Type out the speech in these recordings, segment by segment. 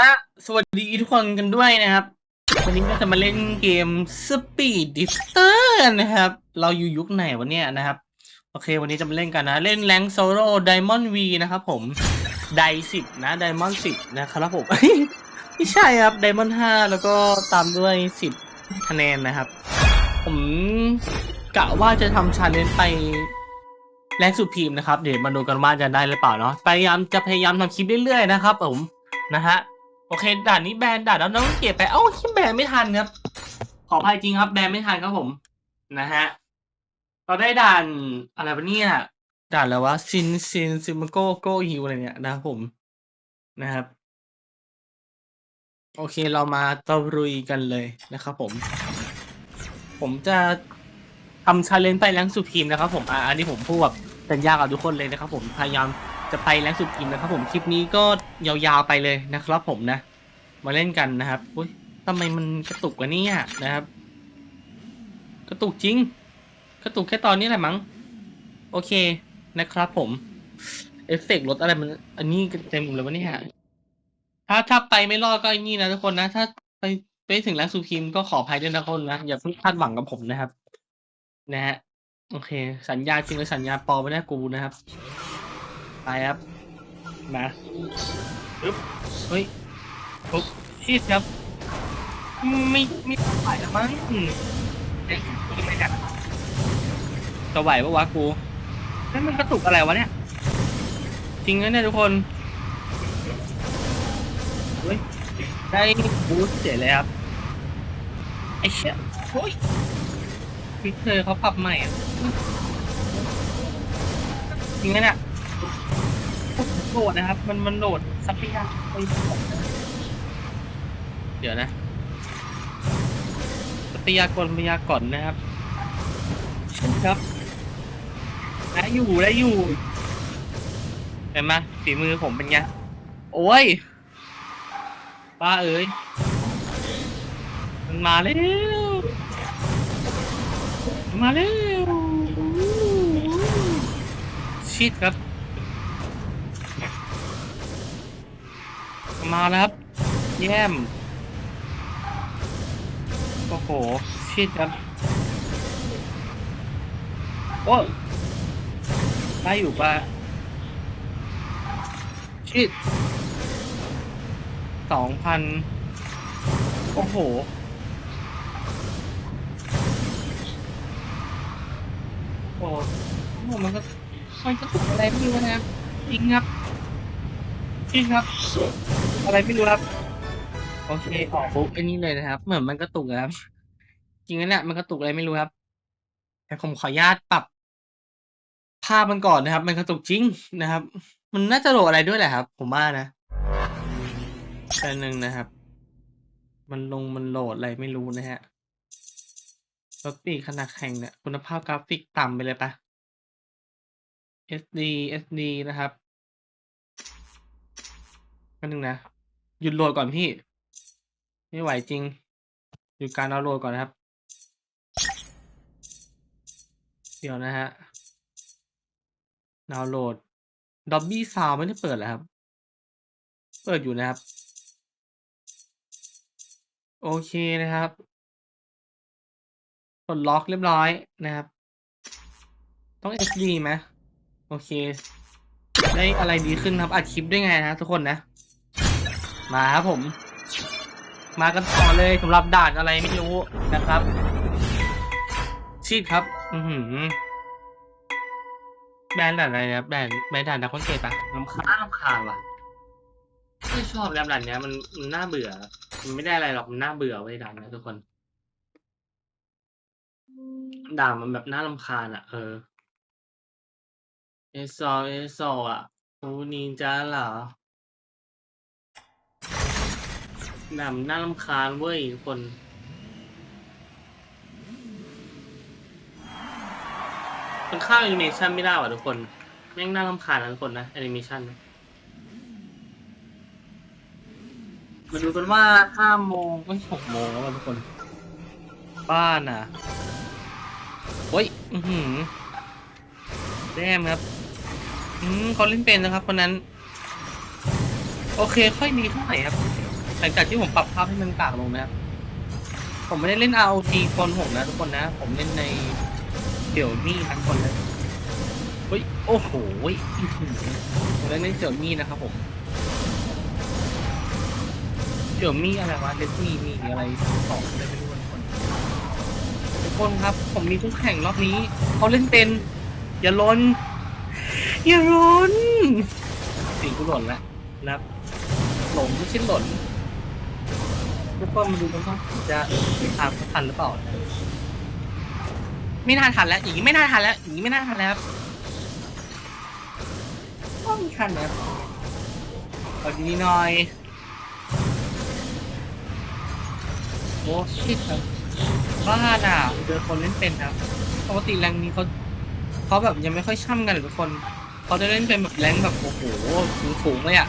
ฮะสวัสดีทุกคนกันด้วยนะครับ วันนี้ก็จะมาเล่นเกม Speed Drifter นะครับ เราอยู่ยุคไหนวะเนี่ยนะครับ โอเค วันนี้จะมาเล่นกันนะ เล่นแรงโซโล่ Diamond V นะครับผมไดสิบนะ Diamond สิบนะครับผมไม่ใช่ครับ Diamond ห้าแล้วก็ตามด้วยสิบคะแนนนะครับ ผมกะว่าจะทำชาเลนจ์ไปแรงสุดพีมนะครับ เดี๋ยวมาดูกันว่าจะได้หรือเปล่าเนาะพยายามจะพยายามทำคลิปเรื่อยๆนะครับผมนะฮะ โอเคด่านนี้แบนด่านแล้วน้องเก็บไปเอ้าคิดแบนไม่ทันครับ ขออภัยจริงครับ แบนไม่ทันครับผม นะฮะเราได้ด่านอะไรวะเนี่ยด่านอะไรวะซินซินซิมโกโกฮิวอะไรเนี่ยนะผมนะครับ โอเคเรามาตะรุยกันเลยนะครับผม ผมจะทำชาเลนจ์ไปแรงสุดทีมนะครับผมอ่าอันนี้ผมพูดแบบสัญญากับทุกคนเลยนะครับผมพยายาม จะไปแรงสุดทีมนะครับผมคลิปนี้ก็ยาวๆไปเลยนะครับผมนะ มาเล่นกันนะครับอุ้ยทำไมมันกระตุกวะเนี่ยนะครับ กระตุกจริง กระตุกแค่ตอนนี้แหละมั้งโอเคนะครับผมเอฟเฟกต์ลดอะไรมัน อันนี้เต็มหมเลยวะเนี่ยถ้าถ้าไปไม่รอดก็ไอ้นี่นะทุกคนนะ ถ้าไปไปถึงแรงสุดทีมก็ขออภัยด้วยนะทุกคนนะ อย่าเพิ่งคาดหวังกับผมนะครับ นะฮะ โอเค สัญญาจริงหรือสัญญาปลอมไม่ได้กูนะครับ ไปครับ มาปึ๊บเฮ้ยปุ๊บชีดครับไม่ไม่ไหวแล้วมั้งอืมเอ๊ะไม่ได้จะไหวปะวะกูนั่นมันกระตุกอะไรวะเนี่ย จริงนะเนี่ยทุกคนเฮ้ยได้บูสต์เสียเลยครับไอ้เชี่ยโอ้ยฟิกเธอเขาปรับใหม่อะจริงไหมเนี่ย โหลดนะครับ มันมันโหลดซัพพยากรเดี๋ยวนะทรัพยากรทรัพยากรนะครับ ครับได้อยู่ได้อยู่เห็นไหมฝีมือผมเป็นไง โอ้ยป้าเอ้ยมันมาแล้วมันมาแล้วชิดครับ มาแล้วครับแย้มโอ้โหชิดครับโอ้ได้อยู่ปะชิดสองพันโอ้โหโอ้โหมันก็มันก็ถูกอะไรไม่รู้นะครับจริงครับจริงครับ อะไรไม่รู้ครับ โอเคออกปุ๊บไอ้นี่เลยนะครับ เหมือนมันกระตุกนะครับ จริงนะเนี่ยมันกระตุกอะไรไม่รู้ครับ แต่ผมขออนุญาตปรับภาพมันก่อนนะครับ มันกระตุกจริงนะครับ มันน่าจะโหลดอะไรด้วยแหละครับ ผมว่านะแป๊บนึงนะครับ มันลงมันโหลดอะไรไม่รู้นะฮะรถปีขนาดแข่งเนี่ยคุณภาพกราฟิกต่ำไปเลยปะ SD SD นะครับกันหนึ่งนะ หยุดโหลดก่อนพี่ ไม่ไหวจริง หยุดการดาวน์โหลดก่อนนะครับ เดี๋ยวนะฮะ ดาวน์โหลด Dolby Sound ไม่ได้เปิดเหรอครับ เปิดอยู่นะครับ โอเคนะครับปลดล็อกเรียบร้อยนะครับ ต้อง SD ไหมโอเค ได้อะไรดีขึ้นครับ อัดคลิปด้วยไงนะทุกคนนะ มาครับผม มากันต่อเลยสำหรับด่านอะไรไม่รู้นะครับ ชีดครับ อือหือแบรนด์ด่านอะไรนะแบรนด์แบรนด์ด่านดาคอนเกตปะลำคาญลำคาญว่ะไม่ชอบแล้วด่านเนี้ยมันมันน่าเบื่อ มันไม่ได้อะไรหรอกมันน่าเบื่อไว้ยด่านนี้ยทุกคน ด่านมันแบบน่ารำคาญอะ เออเอสโอเอสโออะโอ้นินจาเหรอด่า นมันน่ารำคาญเว้ยทุกคน มันข้ามแอนิเมชันไม่ได้ว่ะทุกคน แม่งน่ารำคาญนะทุกคนนะแอนิเมชันมาดูกันว่าห้าโมงไม่หกโมงแล้วทุกคน บ้านอะโอ้ย อือหือแดมครับ อืมเขาเล่นเป็นนะครับคนนั้น โอเค ค่อยดีเท่าไหร่ครับ หลังจากที่ผมปรับภาพให้มันกากลงนะครับผมไม่ได้เล่น ROG โฟนหกนะทุกคนนะ ผมเล่นในเสี่ยวมี่ทั้งคนเลยเฮ้ยโอ้โหผมเล่นในเสี่ยวมี่นะครับผมเสี่ยวมี่อะไรวะเลสมี่มีอะไรสองอะไรไม่รู้ทุกคนทุกคนครับ ผมมีคู่แข่งรอบนี้เขาเล่นเป็น อย่าล้นอย่าล้นสิ่งกูหล่นล้วนะครับหลงไม่ใช่หล่น ทุกคนมาดูกันว่าจะตามทันหรือเปล่า ไม่น่าทันแล้วอย่างนี้ไม่น่าทันแล้วอย่างนี้ไม่น่าทันแล้วครับก็มีทันแล้วเอดีหน่อยโอ้ชิตครับบ้าน่ะเจอคนเล่นเป็นครับปกติแรงนี้เขาเขาแบบยังไม่ค่อยช่ำกันเลยทุกคนเขาจะเล่นเป็นแบบแรงแบบโอ้โหสูงๆเลยอะ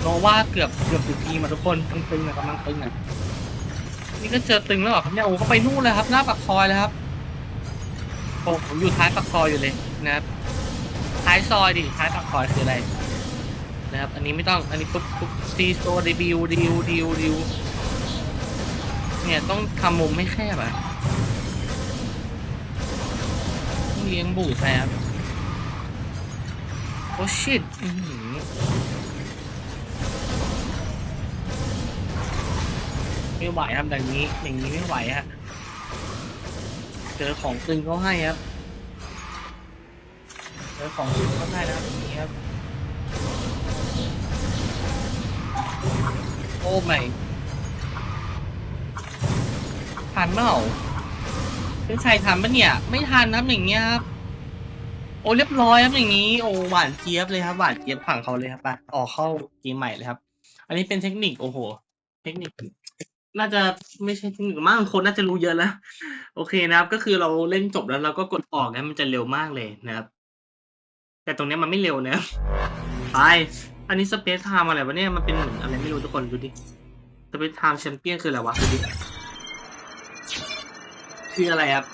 โนว่าเกือบเกือบสุดทีมาทุกคนตึงๆอะกำลังตึงอะนี่ก็เจอตึงแล้วเหรอครับเนี่ยโอ้เขาไปนู่นเลยครับ หน้าปากซอยเลยครับโอ้ผมอยู่ท้ายปากซอยอยู่เลยนะครับท้ายซอยดิท้ายปากซอยคืออะไรนะครับ อันนี้ไม่ต้องอันนี้ปุ๊บปุ๊บซีโซดีบิวดิวดิวดิวเนี่ยต้องทำมุมไม่แคบอะต้องเลี้ยงบูแซบโอ้ชิตอื้ ไม่ไหวครับแบบนี้อย่างนี้ไม่ไหวฮะเจอของตึงเขาให้ครับเจอของตึงเขาให้นะครับอย่างนี้ครับโอ้ไม่ทันเปล่าเป็นใครทันปะเนี่ย ไม่ทันนะครับอย่างเงี้ยครับโอ้เรียบร้อยครับอย่างนี้โอ้หวานเจี๊ยบเลยครับหวานเจี๊ยบฝั่งเขาเลยครับไปออกเข้าเกมใหม่เลยครับ อันนี้เป็นเทคนิคโอ้โห เทคนิค น่าจะไม่ใช่เทคนิคมากคนน่าจะรู้เยอะแล้ว โอเคนะครับ ก็คือเราเล่นจบแล้วเราก็กดออกนะมันจะเร็วมากเลยนะครับ แต่ตรงนี้มันไม่เร็วนะครับไปอันนี้สเปซไทม์อะไรวะเนี่ยมันเป็นเหมือนอะไรไม่รู้ทุกคนดูดิสเปซไทม์แชมเปี้ยนคืออะไรวะดูดิคืออะไรครับ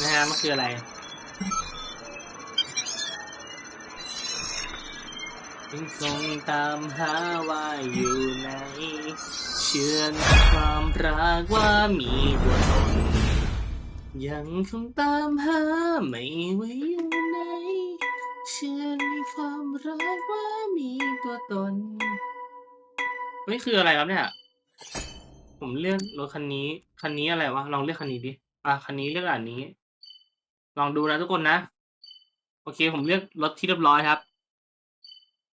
นะฮะมันคืออะไร ยังคงตามหาว่าอยู่ไหน เชื่อในความรักว่ามีตัวตนยังคงตามหาไม่ว่าอยู่ไหน เชื่อในความรักว่ามีตัวตนไม่คืออะไรครับเนี่ย ผมเลือกรถคันนี้ คันนี้อะไรวะ ลองเลือกคันนี้ดิ อะ คันนี้เลือกอันนี้ ลองดูนะทุกคนนะ โอเค ผมเลือกรถที่เรียบร้อยครับ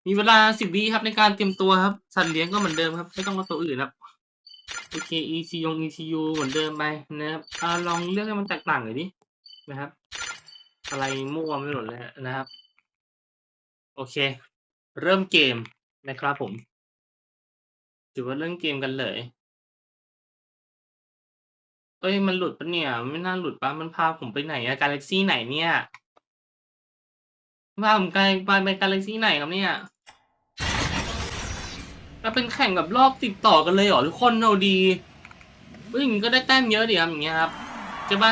มีเวลาสิบวิครับในการเตรียมตัวครับสัตว์เลี้ยงก็เหมือนเดิมครับ ไม่ต้องเอาตัวอื่นครับโอเค ECU ECU เหมือนเดิมไปนะครับอ่าลองเลือกให้มันแตกต่างหน่อยดินะครับ อะไรมั่วไม่หมดเลยนะครับ โอเค เริ่มเกมนะครับผมถือว่าเริ่มเกมกันเลย เอ้ยมันหลุดปะเนี่ย ไม่น่าหลุดปะมันพาผมไปไหนอะกาแล็กซี่ไหนเนี่ยพาผมไปไปไปกาแล็กซี่ไหนครับเนี่ย แล้วเป็นแข่งกับรอบติดต่อกันเลยเหรอทุกคนเอาดีเฮ้ยอย่งก็ได้แต้มเยอะดิครับอย่างเงี้ยครับใช่ปะ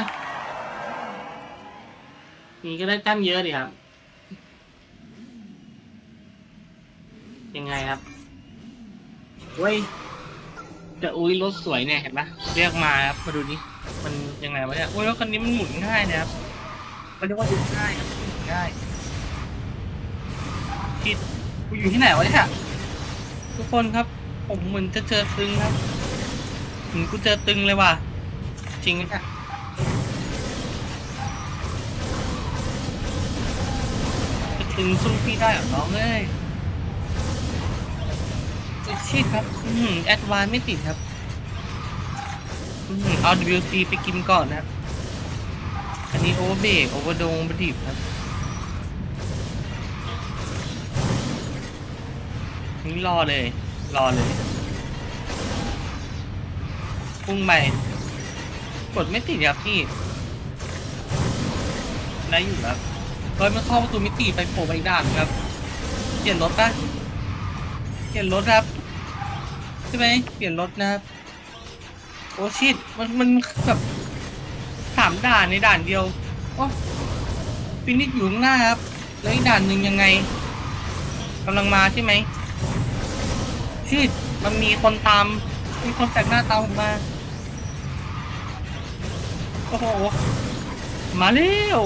อย่ก็ได้แต้มเยอะดิครับ ยังไงครับเว้ยแต่อุ้ยรถสวยเนี่ยเห็นปะเรียกมาครับมาดูดิมันยังไงวะเนี่ยโอ้ยรถคันนี้มันหมุนง่ายนะครับมันเรียกว่าหมุนง่ายครับหมุนง่ายคิดกูอยู่ที่ไหนวะเนี่ย ทุกคนครับ ผมเหมือนจะเจอตึงครับเหมือนกูเจอตึงเลยว่ะ จริงไหมเนี่ยจะตึงสู้พี่ได้เหรอน้องเอ้ยชิดครับ อืมแอดวานไม่ติดครับ อืมเอา WC ไปกินก่อนนะครับ อันนี้โอเวอร์เบรกโอเวอร์ดงบดิบครับ นี่รอเลย รอเลย พุ่งไปกดไม่ติดครับพี่ได้อยู่ครับเฮ้ยมันเข้าประตูมิติไปโผล่ไปอีกด้านครับเปลี่ยนรถปะเปลี่ยนรถครับใช่ไหมเปลี่ยนรถนะครับโอ้ชิดมันมันแบบสามด่านในด่านเดียวโอ้ฟินิชอยู่ข้างหน้าครับ แล้วอีกด่านหนึ่งยังไงกำลังมาใช่ไหม ชชิดมันมีคนตาม มีคนแปลกหน้าตามผมมา โอ้โห มาเร็ว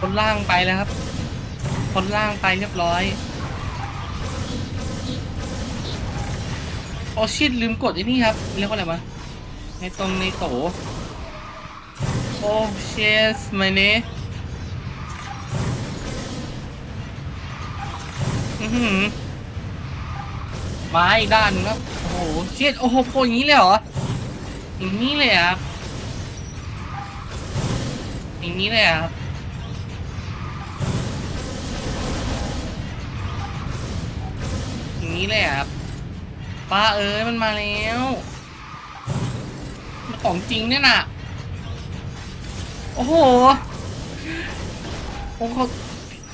คนล่างไปแล้วครับ คนล่างไปเรียบร้อย โอชิดลืมกดไอ้นี่ครับ เรียกว่าอะไรวะในตรงในโตโอ้เชสม่เน่อือหือ มาอีกด้านนึงครับโอ้โหเชสโอ้โหโปรอย่างนี้เลยเหรออย่างนี้เลยอครับอย่างนี้เลยอครับอย่างนี้เลยอครับป้าเอ้ยมันมาแล้วมันของจริงเนี่ยน่ะโอ้โหโอ้โห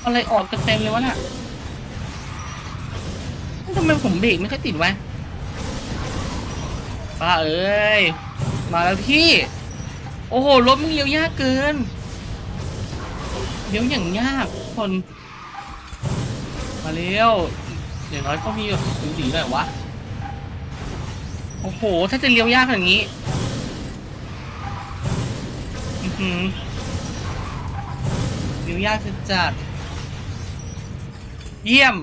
อะไรออกกันเต็มเลยวะน่ะ ทำไมผมเบรกไม่ค่อยติดวะป้าเอ้ย มาแล้วพี่ โอ้โหรถมันเลี้ยวยากเกินเลี้ยวอย่างยากคน มาเร็วอย่างน้อยก็มีแบบสีๆหน่อยวะ โอ้โห ถ้าจะเลี้ยวยากอย่างนี้อือหือเลี้ยวยากจะจัดเยี่ยม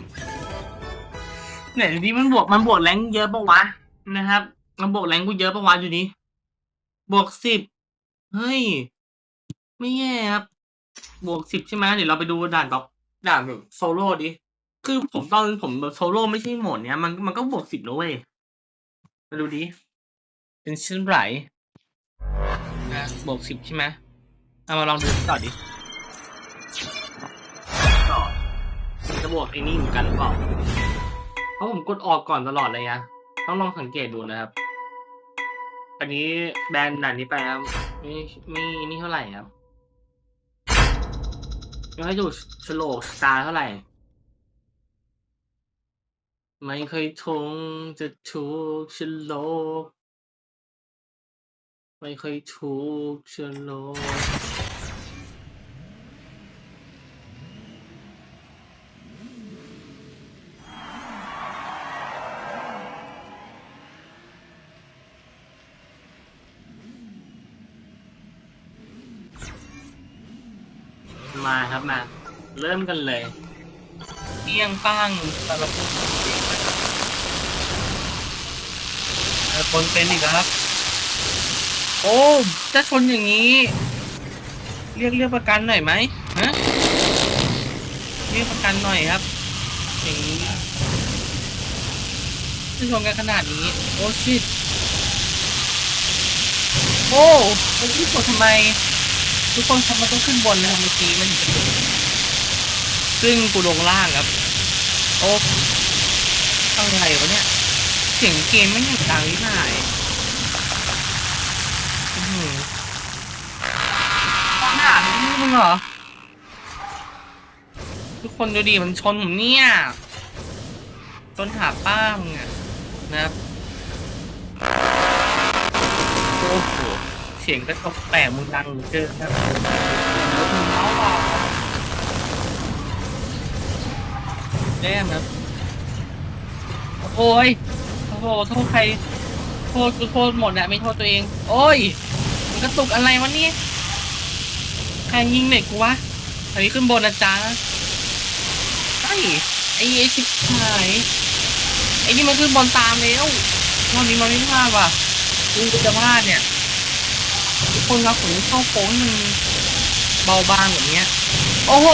เนี่ยทีนี้มันบวกมันบวกแรงเยอะปะวะนะครับ มันบวกแรงกูเยอะปะวะอยู่นี้บวกสิบเฮ้ย ไม่แย่ครับ บวกสิบใช่ไหมเดี๋ยวเราไปดูด่านแบบด่านแบบโซโล่ดิคือผมตอนผมแบบโซโล่ไม่ใช่โหมดเนี้ยมันมันก็บวกสิบนะเว้ยมาดูดิเป็นเช่นไรนะบวกสิบใช่ไหมเอามาลองดูต่อดิต่อจะบวกไอ้นี่เหมือนกันหรือเปล่า เพราะผมกดออกก่อนตลอดเลยนะต้องลองสังเกตดูนะครับ อันนี้แบนด่านนี้ไปครับม่ไม่นี่เท่าไหร่ครับยังให้ดูฉลกตาเท่าไหร่ไม่เคยทงจะถูกฉลกไม่เคยถูกฉลก มาครับมา เริ่มกันเลยเปี้ยงป้างสารพัดเออคนเป็นอีกแล้วครับ โอ้จะชนอย่างนี้ เรียกเรียกประกันหน่อยไหมฮะเรียกประกันหน่อยครับอย่างนี้จะชนกันขนาดนี้ โอ้ชิตโอ้แล้วที่กดทำไม ทุกคนครับมันต้องขึ้นบนนะครับเมื่อกี้มันถึงจะ ซึ่งกูลงล่างครับ โอ้อะไรวะเนี่ย เสียงเกมไม่หยุดดังที่ไหนอื้อหือขนาดนี้มึงเหรอ ทุกคนดูดิมันชนผมเนี่ยชนหาป้ามึงอะนะครับโอ้โหเสียงกระตกแตกมึงดังเหลือเกินครับรถมึงเมาเปล่า แย่ครับ โอ้ยโอ้โหโทษใคร โทษกูโทษหมดอะไม่โทษตัวเอง โอ้ย มันกระตุกอะไรวะเนี่ยใครยิงเน็ตกูวะ อันนี้ขึ้นบนนะจ๊ะไอ้ไอ้ไอ้ชิบหายไอ้นี่มันขึ้นบนตามแล้วรอบนี้มันไม่พลาดว่ะกูจะพลาดเนี่ยทุกคนครับผมเข้าโค้งมันเบาบางแบบเนี้ย โอ้โห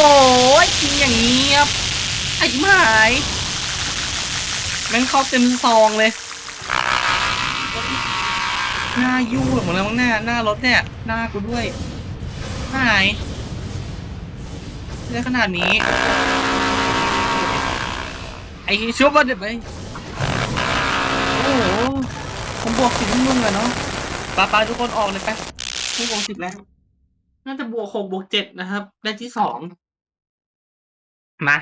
กินอย่างนี้ครับ ไอ้หมายแม่งเข้าเต็มซองเลย หน้ายู่หมดแล้วมั้งหน้าหน้ารถเนี่ย หน้ากูด้วยหายได้ขนาดนี้ ไอ้ชุบว่าเด็ดไปโอ้โหผมบวกสิบมึงเลยเนาะปลาปลาทุกคนออกเลยไปไม่บวกสิบแล้ว น่าจะบวกหกบวกเจ็ดนะครับ ได้ที่สองมา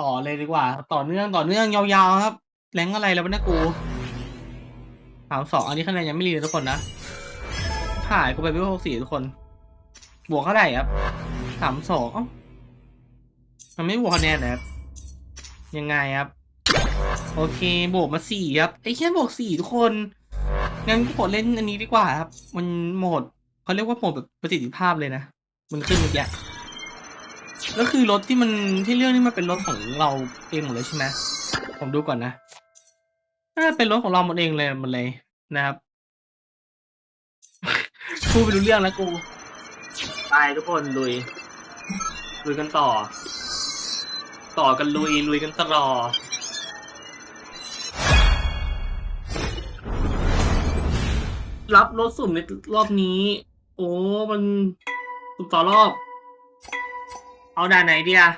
ต่อเลยดีกว่า ต่อเนื่องต่อเนื่องยาวๆครับ แรงอะไรแล้ววะเนี่ยกูสามสองอันนี้คะแนนยังไม่รีเลยทุกคนนะถ่ายกูไปวิวหกสี่ทุกคน บวกเท่าไหร่ครับสามสองมันไม่บวกคะแนนนะครับยังไงครับ โอเคบวกมาสี่ครับไอ้แค่บวกสี่ทุกคนงั้นกดเล่นอันนี้ดีกว่าครับ มันโหมดเขาเรียกว่าโหมดแบบประสิทธิภาพเลยนะ มันขึ้นเมื่อกี้ แล้วคือรถที่มันที่เรื่องนี้มันเป็นรถของเราเองหมดเลยใช่ไหมผมดูก่อนนะน่าจะเป็นรถของเราหมดเองเลยหมดเลยนะครับพูดไปรู้เรื่องแล้วกูไปทุกคนลุยลุยกันต่อ ต่อกันลุยลุยกันตลอดรับรถสุ่มในรอบนี้ โอ้ มันสุ่มต่อรอบ เอาด่านไหนดีอะ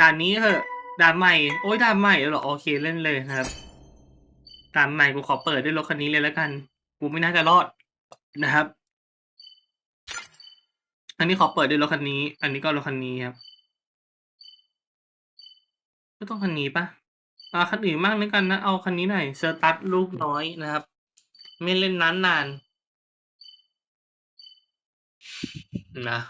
ด่านนี้เถอะด่านใหม่ โอ้ยด่านใหม่แล้วเหรอโอเคเล่นเลยครับด่านใหม่กูขอเปิดด้วยรถคันนี้เลยแล้วกัน กูไม่น่าจะรอดนะครับ อันนี้ขอเปิดด้วยรถคันนี้ อันนี้ก็รถคันนี้ครับก็ต้องคันนี้ปะเอาคันอื่นมากนึกกันนะ เอาคันนี้หน่อย เซอร์ตัสลูกน้อยนะครับ ไม่เล่นนานนานๆนะ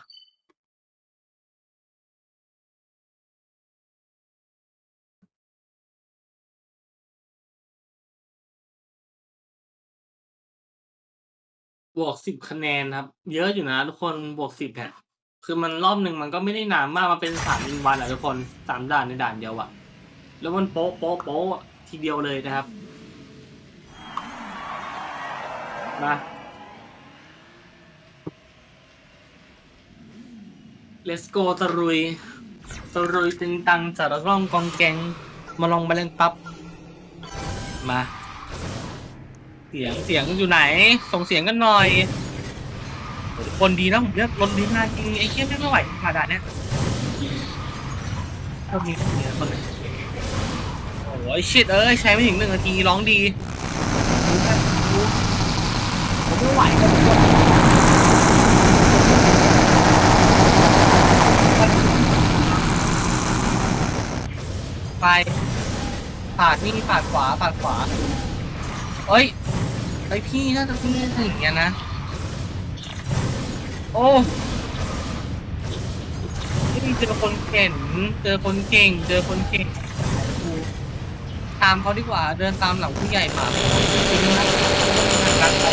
บวกสิบคะแนนครับ เยอะอยู่นะทุกคนบวกสิบเนี่ยคือมันรอบหนึ่งมันก็ไม่ได้นานมากมันเป็นสามวันอะทุกคนสามด่านในด่านเดียวอะแล้วมันโป๊ะโป๊ะโป๊ะทีเดียวเลยนะครับมา let's go ตะรุยตะรุยติงตังจัดร่องกองแกงมาลองไปเล่นปั๊บมา สียงเสียงอยู่ไหน ส่งเสียงกันหน่อย คนดีนะผมเลือกรถดีมากจริงไอ้เคี้ยไม่ไหวมาด่านเนี้ยชอบมีเนี้ยคนโอ้ยชิดเอ้ยใช้ไม่ถึงหนึ่งนาทีร้องดีผมไม่ไหวแล้วทุกคนไปปาดนี่ปาดขวาปาดขวาเอ้ย ไอพี่น่าจะพี่น่าจะอย่างเงี้ยนะ โอ้เจอคนเก่งเจอคนเก่ง เจอคนเก่งดูตามเขาดีกว่า เดินตามหลังผู้ใหญ่มาจริงนะรักไป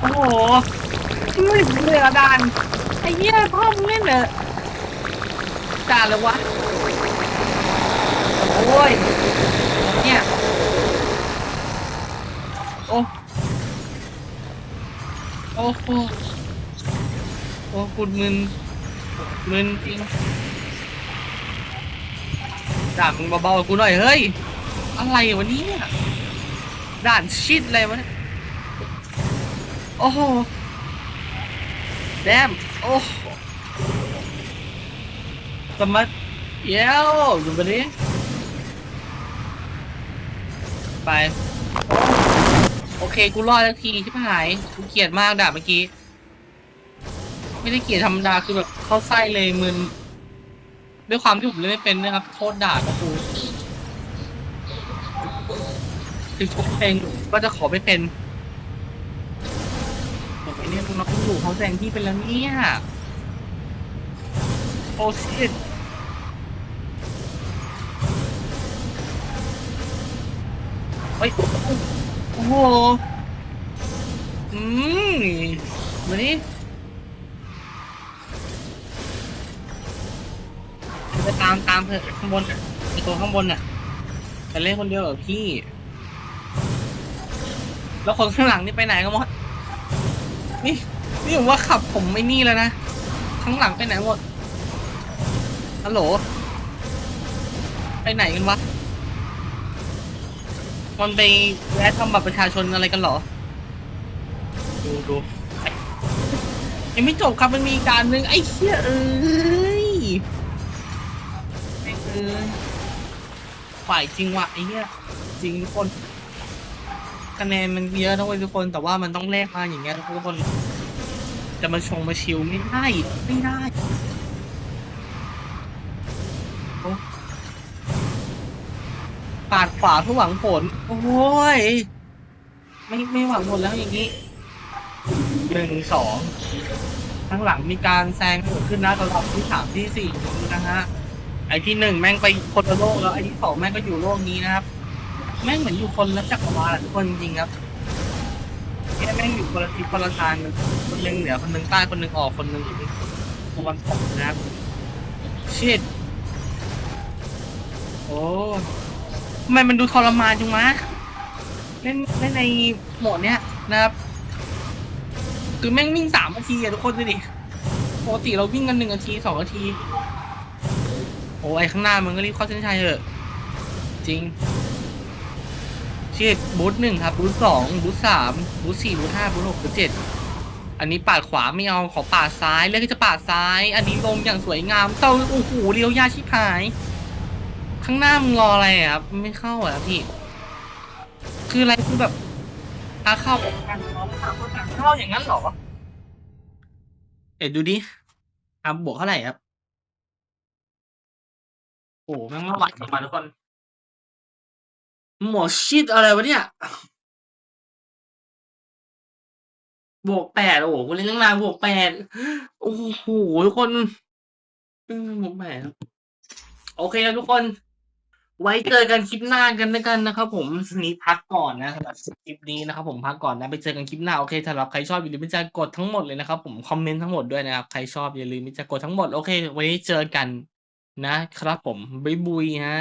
โอ้โหไม่เหลือดาน ไอ้เหี้ยพ่อมึงเล่นเหรอาเลยวะ โอ้ย เนี่ย โอ้ โอ้โหโอ้คุณมึนมึนจริงด่ามึงเบาๆกับกูหน่อย เฮ้ย อะไรวะเนี่ยด่านชิดอะไรวะเนี่ยโอ้โหแดมโอ้ สมัดเย้วดูไปดิไปโอเคกูรอดแล้วทีที่หายกูเกลียดมากด่าเมื่อกี้ ไม่ได้เกลียดธรรมดาคือแบบเข้าไส้เลยมึนด้วยความที่ผมเล่นไม่เป็นนะครับ โทษด่าก็คือถึงทุกเพลงก็จะขอไม่เป็นผมไอเนี่ยคุณน้องอยู่เขาแซงที่เป็นแล้วเนี่ยโอ้ชิต เฮ้ย โอ้โห อืมมานี่ไปตามตามเถอะข้างบนอะไอตัวข้างบนอะแต่เล่นคนเดียวเหรอพี่ แล้วคนข้างหลังนี่ไปไหนกันหมด นี่ นี่ผมว่าขับผมไม่นี่แล้วนะ ข้างหลังไปไหนหมด ฮัลโหล ไปไหนกันวะ มันไปแวะทำบัตรประชาชนอะไรกันเหรอ ดูดูไอ้ยังไม่จบครับมันมีอีกการหนึ่งไอ้เชี่ยเอ้ยไอ้เอ้ยฝ่ายจริงว่ะไอ้เนี้ยจริงทุกคนคะแนนมันเยอะนะเว้ยทุกคน แต่ว่ามันต้องแลกมาอย่างเงี้ยทุกคนจะมาชงมาชิลไม่ได้ไม่ได้ ขวาเพื่อหวังผล โอ้ย ไม่ไม่หวังหมดแล้วอย่างนี้หนึ่งสองข้างหลังมีการแซงเกิดขึ้นนะสำหรับที่สามที่สี่นะฮะ ไอที่หนึ่งแม่งไปคนละโลกแล้วไอที่สองแม่งก็อยู่โลกนี้นะครับ แม่งเหมือนอยู่คนละจักรวาลทุกคนจริงครับเนี่ยแม่งอยู่คนละทิศคนละทางคนหนึ่งเหนือคนหนึ่งใต้คนหนึ่งออกคนหนึ่งตะวันตกนะครับชิดโอ้ ทำไมมันดูทรมานจังวะเล่นเล่นในโหมดเนี้ยนะครับคือแม่งวิ่งสามนาทีอะทุกคนดูดิปกติเราวิ่งกันหนึ่งนาทีสองนาที โอ้ยข้างหน้ามึงก็รีบเข้าเส้นชัยเถอะ จริงชีดบูธหนึ่งครับบูธสองบูธสามบูธสี่บูธห้าบูธหกบูธเจ็ดอันนี้ปาดขวาไม่เอาขอปาดซ้ายเลือกที่จะปาดซ้าย อันนี้ลงอย่างสวยงามเต้าโอ้โหเลี้ยวยาชิบหาย ข้างหน้ามึงรออะไรอะครับไม่เข้าอะพี่ คืออะไรคือแบบอาเข้าออกกันน้องต่างคนต่างเข้าอย่างนั้นเหรอเอ็ดดูดิอะบวกเท่าไหร่ครับ โอ้โหแม่งมาวัดกันมาทุกคนหมอชิดอะไรวะเนี่ย บวกแปดโอ้โหกูเล่นตั้งนานบวกแปดโอ้โหทุกคน อืมบวกแปดครับโอเคนะทุกคน ไว้เจอกันคลิปหน้ากันแล้วกันนะครับผมนี้พักก่อนนะสำหรับคลิปนี้นะครับผมพักก่อนนะไปเจอกันคลิปหน้าโอเคสำหรับใครชอบอย่าลืมที่จะกดทั้งหมดเลยนะครับผมคอมเมนต์ทั้งหมดด้วยนะครับใครชอบอย่าลืมที่จะกดทั้งหมดโอเคไว้เจอกันนะครับผมบ๊ายบุยฮะ